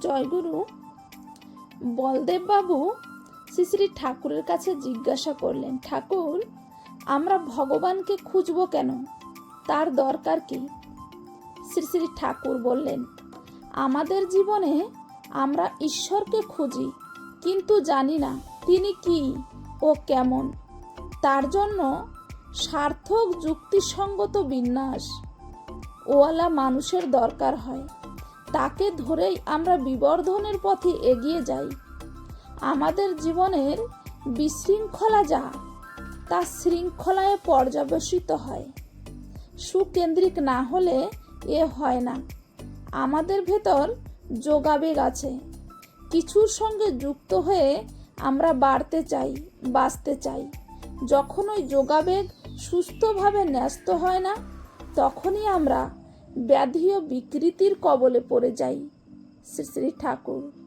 জয়গুরু বলদেববাবু শ্রী শ্রী ঠাকুরের কাছে জিজ্ঞাসা করলেন, ঠাকুর, আমরা ভগবানকে খুঁজব কেন? তার দরকার কি? শ্রী শ্রী ঠাকুর বললেন, আমাদের জীবনে আমরা ঈশ্বরকে খুঁজি, কিন্তু জানি না তিনি কি ও কেমন। তার জন্য সার্থক যুক্তিসঙ্গত বিন্যাস ওয়ালা মানুষের দরকার হয়। তাকে ধরেই আমরা বিবর্ধনের পথে এগিয়ে যাই। আমাদের জীবনের বিশৃঙ্খলা যা, তা শৃঙ্খলায় পর্যবেসিত হয়। সুকেন্দ্রিক না হলে এ হয় না। আমাদের ভেতর যোগাবেগ আছে। কিছুর সঙ্গে যুক্ত হয়ে আমরা বাড়তে চাই, বাঁচতে চাই। যখন ওই যোগাবেগ সুস্থভাবে ন্যস্ত হয় না, তখনই আমরা ব্যাধি ও বিকৃতির কবলে পড়ে যাই। শ্রী শ্রী ঠাকুর।